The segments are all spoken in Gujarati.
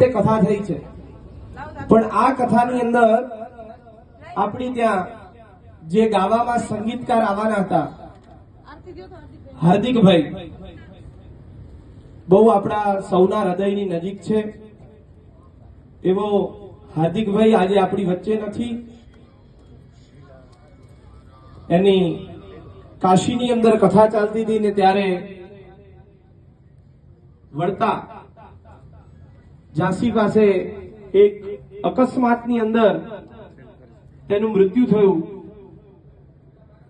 રીતે કથા થઈ છે. પણ આ કથાની અંદર આપણી ત્યાં જે ગાવામાં સંગીતકાર આવવાના હતા, હાર્દિકભાઈ, બહુ આપણા સૌના હૃદયની નજીક છે. એવો હાર્દિકભાઈ આજે આપણી વચ્ચે નથી. એની કાશીની અંદર કથા ચાલતી હતી ને ત્યારે વળતા ઝાંસી પાસે એક અકસ્માતની અંદર તેનું મૃત્યુ થયું.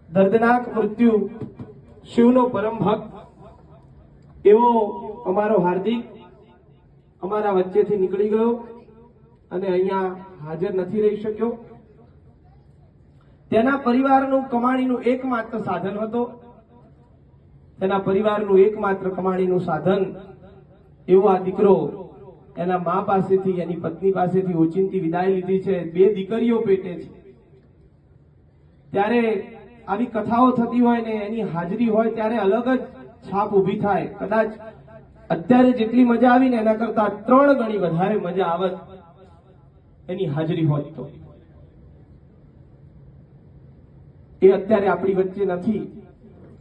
દર્દનાક મૃત્યુ શિવનો પરમ ભક્ત. એવો અમારો હાર્દિક અમારા વચ્ચેથી નીકળી ગયો અને અહીંયા હાજર નથી રહી શક્યો. તેના પરિવારનું કમાણીનું એકમાત્ર સાધન હતો. તેના પરિવારનું એકમાત્ર કમાણીનું સાધન એવો આ દીકરો એના મા પાસેથી, એની પત્ની પાસેથી ઓચિંતી વિદાય લીધી છે. બે દીકરીઓ પેટે છે. ત્યારે આવી કથાઓ થતી હોય ને, એની હાજરી હોય ત્યારે અલગ જ છાપ ઊભી થાય. કદાચ અત્યારે જેટલી મજા આવી ને, એના કરતા ત્રણ ગણી વધારે મજા આવત એની હાજરી હોત તો. એ અત્યારે આપણી વચ્ચે નથી.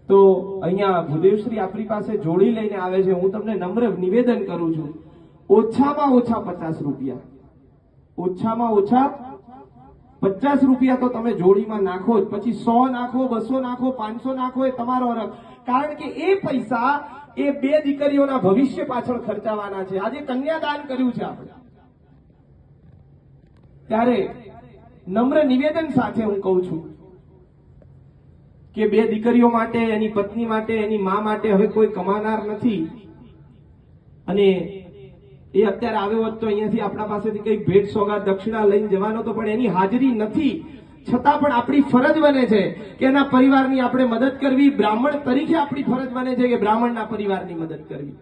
તો અહીંયા ભૂદેવશ્રી આપણી પાસે જોડી લઈને આવે છે. હું તમને નમ્ર નિવેદન કરું છું. ઓછામાં ઓછા પચાસ રૂપિયા. ઓછામાં ઓછા પચાસ રૂપિયા તો તમે જોડીમાં નાખો જ. પછી સો નાખો, બસો નાખો, પાંચસો નાખો એ તમારો હરખ કારણ કે એ પૈસા એ બે દીકરીઓના ભવિષ્ય પાછળ ખર્ચાવાના છે. આજે કન્યાદાન કર્યું છે આપણે. ત્યારે નમ્ર નિવેદન સાથે હું કહું છું કે બે દીકરીઓ માટે, એની પત્ની માટે, એની મા માટે હવે કોઈ કમાનાર નથી. અને એ અત્યારે આવ્યો હોત અહીંયાથી આપણા પાસેથી કઈ ભેટ સોગાદ દક્ષિણા લઈને જવાનો તો પણ એની હાજરી નથી. છતાં પણ આપણી ફરજ બને છે કે એના પરિવારની આપણે મદદ કરવી. બ્રાહ્મણ તરીકે આપણી ફરજ બને છે કે બ્રાહ્મણના પરિવારની મદદ કરવી.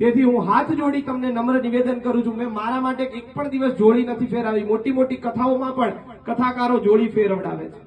તેથી હું હાથ જોડી તમને નમ્ર નિવેદન કરું છું. મેં મારા માટે એક પણ દિવસ જોડી નથી ફેરવી. મોટી મોટી કથાઓમાં પણ કથાકારો જોડી ફેરવડાવે છે.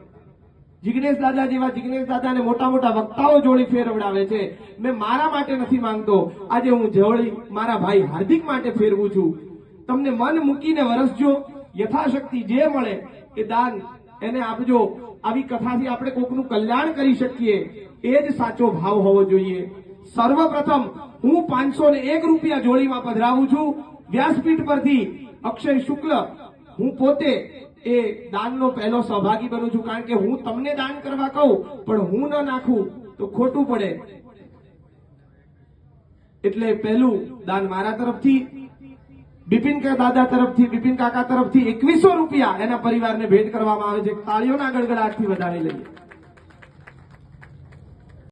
જિગ્નેશ દાદા જેવા જિગ્નેશ દાદા અને મોટા મોટા વક્તાઓ જોડી ફેરવડાવે છે. મેં મારા માટે નથી માંગતો. આજે હું જોડી મારા ભાઈ હાર્દિક માટે ફેરવું છું. તમને મન મૂકીને વરસજો. યથાશક્તિ જે મળે એ દાન એને આપજો. આવી કથાથી આપણે કોકનું કલ્યાણ કરી શકીએ. એ જ સાચો ભાવ હોવો જોઈએ. સર્વપ્રથમ હું પાંચસો ને એક રૂપિયા જોડીમાં પધરાવું છું. વ્યાસપીઠ પરથી અક્ષય શુક્લ હું પોતે એ દાનનો પહેલો સહભાગી બનું છું. કારણ કે હું તમને દાન કરવા કહું, પણ હું ન નાખું તો ખોટું પડે. એટલે પહેલું દાન મારા તરફથી બિપિન દાદા તરફથી, બિપિન કાકા તરફથી એકવીસો રૂપિયા એના પરિવારને ભેટ કરવામાં આવે છે. તાળીઓના ગડગડાટથી વધારી લઈએ.